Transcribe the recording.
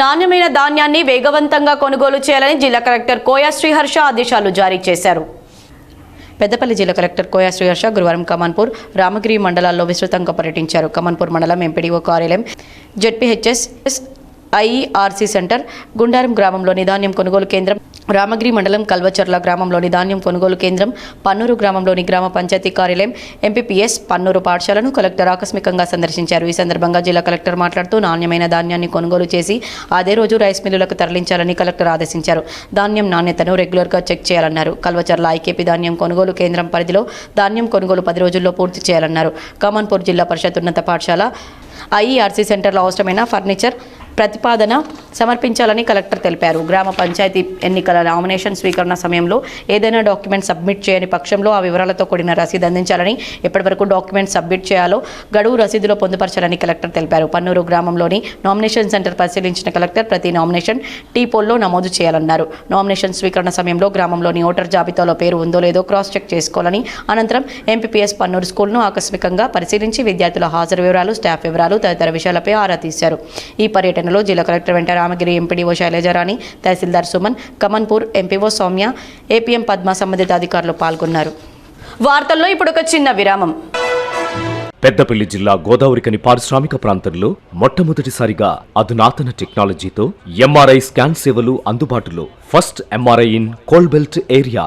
నాణ్యమైన ధాన్యాన్ని వేగవంతంగా కొనుగోలు చేయాలని జిల్లా కలెక్టర్ కోయా శ్రీహర్ష ఆదేశాలు జారీ చేశారు. పెద్దపల్లి జిల్లా కలెక్టర్ కోయా శ్రీహర్ష గురువారం కమాన్పూర్ రామగిరి మండలాల్లో విస్తృతంగా పర్యటించారు. కమాన్పూర్ మండలం ఎంపీడీఓ కార్యాలయం జెడ్పీహెచ్ఎస్ ఐఈఆర్సీ సెంటర్ గుండారం గ్రామంలోని ధాన్యం కొనుగోలు కేంద్రం రామగిరి మండలం కల్వచర్ల గ్రామంలోని ధాన్యం కొనుగోలు కేంద్రం పన్నూరు గ్రామంలోని గ్రామ పంచాయతీ కార్యాలయం ఎంపీపీఎస్ పన్నూరు పాఠశాలను కలెక్టర్ ఆకస్మికంగా సందర్శించారు. ఈ సందర్భంగా జిల్లా కలెక్టర్ మాట్లాడుతూ నాణ్యమైన ధాన్యాన్ని కొనుగోలు చేసి అదే రోజు రైస్ మిల్లులకు తరలించాలని కలెక్టర్ ఆదేశించారు. ధాన్యం నాణ్యతను రెగ్యులర్గా చెక్ చేయాలన్నారు. కల్వచర్ల ఐకేపీ ధాన్యం కొనుగోలు కేంద్రం పరిధిలో ధాన్యం కొనుగోలు పది రోజుల్లో పూర్తి చేయాలన్నారు. కమాన్పూర్ జిల్లా పరిషత్ ఉన్నత పాఠశాల ఐఈఆర్సీ సెంటర్లో అవసరమైన ఫర్నిచర్ ప్రతిపాదన సమర్పించాలని కలెక్టర్ తెలిపారు. గ్రామ పంచాయతీ ఎన్నికల నామినేషన్ స్వీకరణ సమయంలో ఏదైనా డాక్యుమెంట్ సబ్మిట్ చేయని పక్షంలో ఆ వివరాలతో కూడిన రసీదు అందించాలని ఎప్పటివరకు డాక్యుమెంట్ సబ్మిట్ చేయాలో గడువు రసీదులో పొందుపరచాలని కలెక్టర్ తెలిపారు. పన్నూరు గ్రామంలోని నామినేషన్ సెంటర్ పరిశీలించిన కలెక్టర్ ప్రతి నామినేషన్ టీ పోల్లో నమోదు చేయాలన్నారు. నామినేషన్ స్వీకరణ సమయంలో గ్రామంలోని ఓటర్ జాబితాలో పేరు ఉందో లేదో క్రాస్ చెక్ చేసుకోవాలని అనంతరం ఎంపీపీఎస్ పన్నూరు స్కూల్ను ఆకస్మికంగా పరిశీలించి విద్యార్థుల హాజరు వివరాలు స్టాఫ్ వివరాలు తదితర విషయాలపై ఆరా తీశారు. ఈ పర్యటన పర్యటనలో జిల్లా కలెక్టర్ వెంట రామగిరి ఎంపీడీఓ శైలజారాణి తహసీల్దార్ సుమన్ కమన్పూర్ ఎంపీఓ సౌమ్య ఏపీఎం పద్మ సంబంధిత అధికారులు పాల్గొన్నారు. వార్తల్లో ఇప్పుడు ఒక చిన్న విరామం. పెద్దపల్లి జిల్లా గోదావరికని పారిశ్రామిక ప్రాంతంలో మొట్టమొదటిసారిగా అధునాతన టెక్నాలజీతో ఎంఆర్ఐ స్కాన్ సేవలు అందుబాటులో. First MRI in coal belt area.